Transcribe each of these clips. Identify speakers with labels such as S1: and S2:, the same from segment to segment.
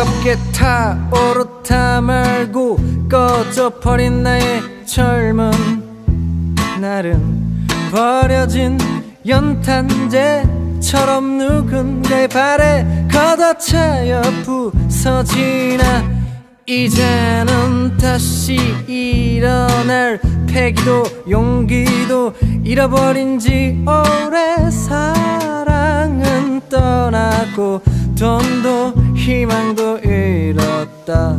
S1: 뜨겁게 타오르다 말고 꺼져버린 나의 젊은 날은 버려진 연탄재처럼 누군가의 발에 걷어차여 부서지나 이제는 다시 일어날 패기도 용기도 잃어버린 지 오래 사랑은 떠나고 돈도 희망도 잃었다.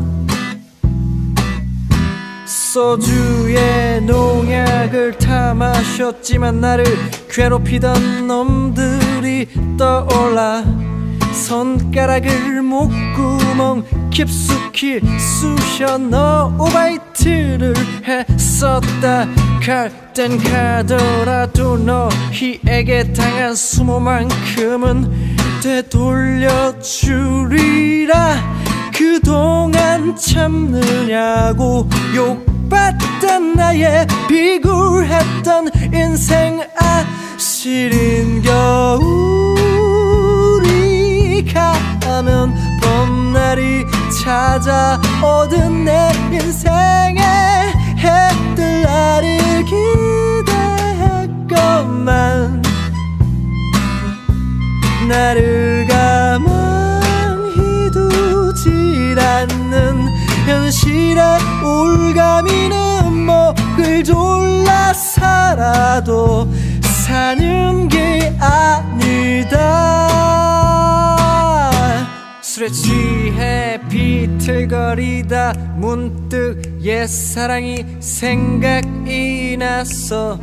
S1: 소주에 농약을 타 마셨지만 나를 괴롭히던 놈들이 떠올라 손가락을 목구멍 깊숙이 쑤셔 넣어 오바이트를 했었다. 갈 땐 가더라도 너희에게 당한 수모만큼은 되돌려주리라. 그동안 참느냐고 욕받던 나의 비굴했던 인생 아 시린 겨울이 가면 봄날이 찾아오던 내 인생의 날을 기대했건만 나를 가만히 두질 않는 현실의 올가미는 목을 졸라 살아도 사는 게 아니다 술에 취해 비 틀거리다. 문득 옛사랑이 생각이 났어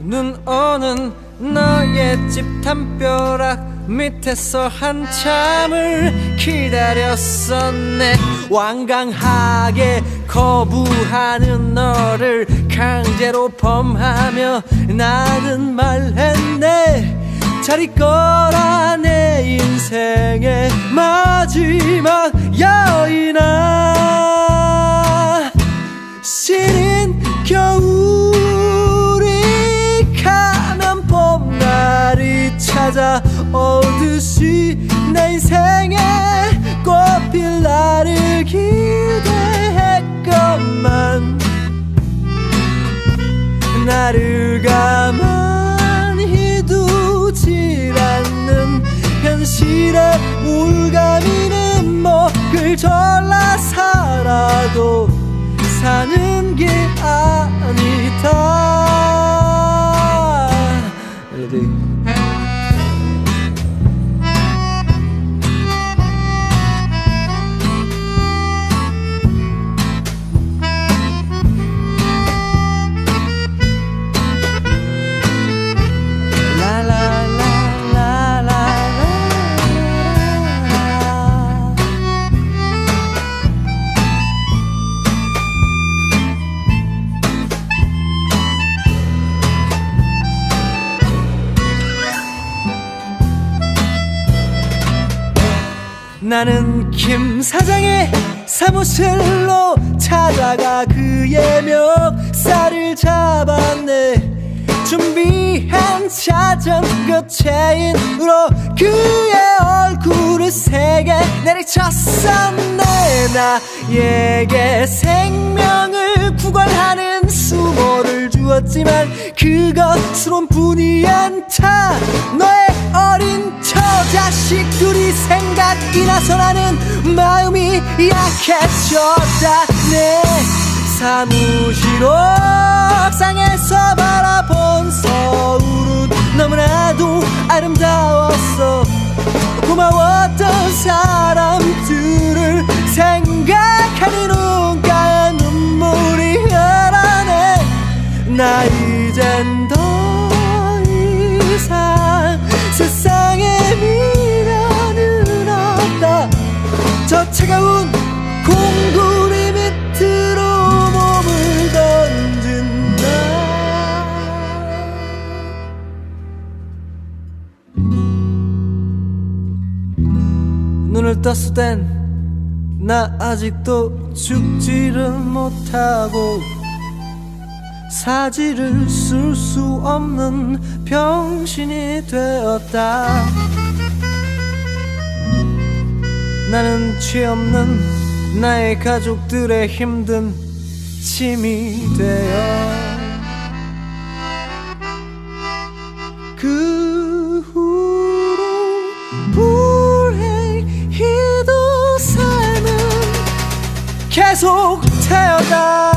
S1: 눈 오는 너의 집 담벼락 밑에서 한참을 기다렸었네. 완강하게 거부하는 너를 강제로 범하며 나는 말했네. 잘 있거라 내 인생의 마지막 여 듯이 내 인생에 꽃필 날을 기대했건만 나를 가만히 두질 않는 현실의 울가미는 목을 졸라 살아도 사는 게 아니 나는 김 사장의 사무실로 찾아가 그의 멱살을 잡았네. 준비한 자전거 체인으로 그의 얼굴을 세게 내리쳤었네. 나에게 생명을 구걸하는 수모를 주었지만 그것으론 뿐이 않다 너의 어린 처자식들이 생각이 나서 나는 마음이 약해졌다 내 사무실 옥상에서 바라본 서울은 너무나도 아름다웠어. 고마웠던 사람들을 생 차가운 공구리 밑으로 몸을 던진다. 눈을 떴을 땐 나 아직도 죽지를 못하고 사지를 쓸 수 없는 병신이 되었다 나는 죄 없는 나의 가족들의 힘든 짐이 되어 그 후로 불행히도 삶은 계속 태어나